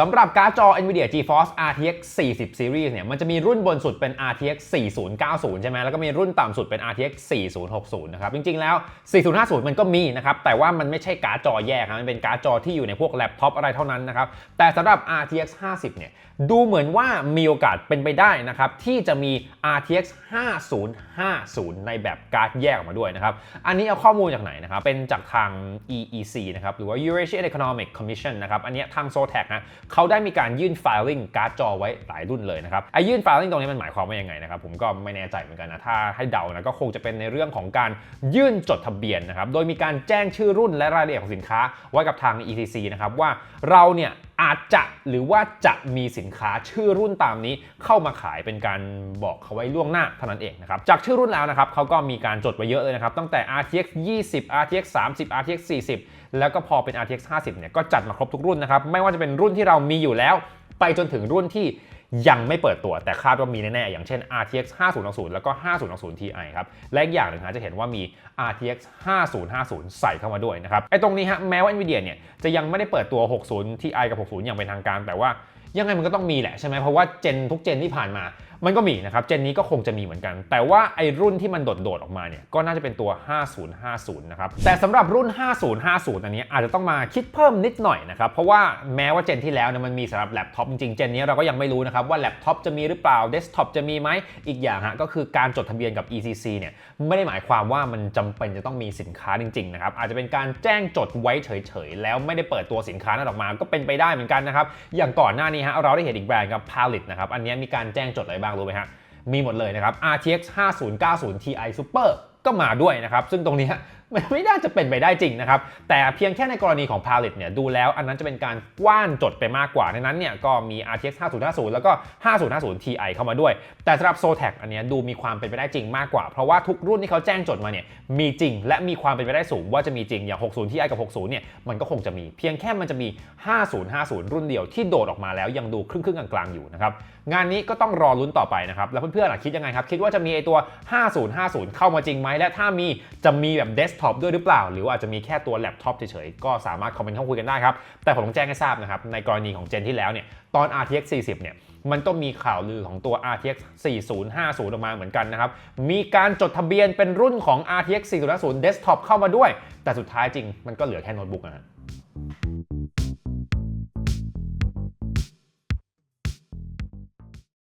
สำหรับการ์ดจอ NVIDIA GeForce RTX 40 Series เนี่ย มันจะมีรุ่นบนสุดเป็น RTX 4090 ใช่ไหม แล้วก็มีรุ่นต่ำสุดเป็น RTX 4060 นะครับ จริง ๆ แล้ว 4050 มันก็มีนะครับ แต่ว่ามันไม่ใช่การ์ดจอแยกครับมันเป็นการ์ดจอที่อยู่ในพวกแล็ปท็อปอะไรเท่านั้นนะครับ แต่สำหรับ RTX 50 เนี่ย ดูเหมือนว่ามีโอกาสเป็นไปได้นะครับ ที่จะมี RTX 5050 ในแบบการ์ดแยกออกมาด้วยนะครับ อันนี้เอาข้อมูลจากไหนนะครับ เป็นจากทาง EEC นะครับ หรือว่า Eurasian Economic Commission นะครับ อันนี้ทาง Zotac นะเขาได้มีการยื่น filing การ์ดจอไว้หลายรุ่นเลยนะครับไอ้ยื่น filing ตรงนี้มันหมายความว่ายังไงนะครับผมก็ไม่แน่ใจเหมือนกันนะถ้าให้เดานะก็คงจะเป็นในเรื่องของการยื่นจดทะเบียนนะครับโดยมีการแจ้งชื่อรุ่นและรายละเอียดของสินค้าไว้กับทาง ETC นะครับว่าเราเนี่ยอาจจะหรือว่าจะมีสินค้าชื่อรุ่นตามนี้เข้ามาขายเป็นการบอกเขาไว้ล่วงหน้าเท่านั้นเองนะครับจากชื่อรุ่นแล้วนะครับเขาก็มีการจดไว้เยอะเลยนะครับตั้งแต่ RTX 20 RTX 30 RTX 40 แล้วก็พอเป็น RTX 50เนี่ยก็จัดมาครบทุกรุ่นนะครับไม่ว่าจะเป็นรุ่นที่เรามีอยู่แล้ว ไปจนถึงรุ่นที่ ยังไม่เปิดตัวแต่คาดว่ามีแน่ๆ อย่างเช่น RTX 5060 แล้วก็ 5060 Ti ครับ และอีกอย่างหนึ่งฮะจะเห็นว่ามี RTX 5050 ใส่เข้ามาด้วยนะครับ ไอ้ตรงนี้ฮะแม้ว่า Nvidia เนี่ยจะยังไม่ได้เปิดตัว 60 Ti กับ 60 อย่างเป็นทางการ แต่ว่ายังไงมันก็ต้องมีแหละใช่ไหมเพราะว่าเจนทุกเจนที่ผ่านมามันก็มีนะครับ เจนนี้ก็คงจะมีเหมือนกัน แต่ว่าไอรุ่นที่มันโดดๆออกมาเนี่ย ก็น่าจะเป็นตัว 5050 นะครับ แต่สำหรับรุ่น 5050 อันนี้อาจจะต้องมาคิดเพิ่มนิดหน่อยนะครับ เพราะว่าแม้ว่าเจนที่แล้วเนี่ยมันมีสำหรับแล็ปท็อปจริงๆ เจนนี้เราก็ยังไม่รู้นะครับว่าแล็ปท็อปจะมีหรือเปล่า เดสก์ท็อปจะมีไหม อีกอย่างฮะก็คือการจดทะเบียนกับ ECC เนี่ยไม่ได้หมายความว่ามันจำเป็นจะต้องมีสินค้าจริงๆ นะครับ อาจจะเป็นการแจ้งจดไว้เฉยๆ แล้วไม่ได้เปิดตัวสินค้านั้นออกมา ก็เป็นไปได้เหมือนกันนะครับ อย่างก่อนหน้านี้ฮะเราได้เห็นอีกแบรนด์กับ Palit นะครับ อันนี้มีการแจ้งจดอะไรบ้างรู้ไหมฮะ มีหมดเลยนะครับ RTX 5090 Ti Super ก็มาด้วยนะครับ ซึ่งตรงนี้ไม่น่าจะเป็นไปได้จริงนะครับ แต่เพียงแค่ในกรณีของ Palit เนี่ยดูแล้วอันนั้นจะเป็นการกว้านจดไปมากกว่าในนั้นเนี่ยก็มี RTX 5050 แล้วก็ 5050 Ti เข้ามาด้วย แต่สำหรับ Zotac อันนี้ดูมีความเป็นไปได้จริงมากกว่า เพราะว่าทุกรุ่นที่เขาแจ้งจดมาเนี่ยมีจริง และมีความเป็นไปได้สูงว่าจะมีจริงอย่าง 60 Ti กับ 60 เนี่ยมันก็คงจะมี เพียงแค่มันจะมี 5050 รุ่นเดียวที่โดดออกมาแล้วยังดูครึ่งๆกลางๆอยู่นะครับงานนี้ก็ต้องรอลุ้นต่อไปนะครับแล้วเพื่อนๆอะคิดยังไงครับคิดว่าจะมีไอตัว 5050 เข้ามาจริงไหมและถ้ามีจะมีแบบดสก์ท็อปด้วยหรือเปล่า หรือว่าอาจจะมีแค่ตัวแล็ปท็อปเฉยๆ ก็สามารถคอมเมนต์เข้าคุยกันได้ครับ แต่ผมต้องแจ้งให้ทราบนะครับ ในกรณีของเจนที่แล้วเนี่ยตอน RTX 40 เนี่ยมันต้องมีข่าวลือของตัว RTX 4050 ออกมาเหมือนกันนะครับ มีการจดทะเบียนเป็นรุ่นของ RTX 4050 Desktop เข้ามาด้วย แต่สุดท้ายจริงมันก็เหลือแค่โน้ตบุ๊กนะฮะ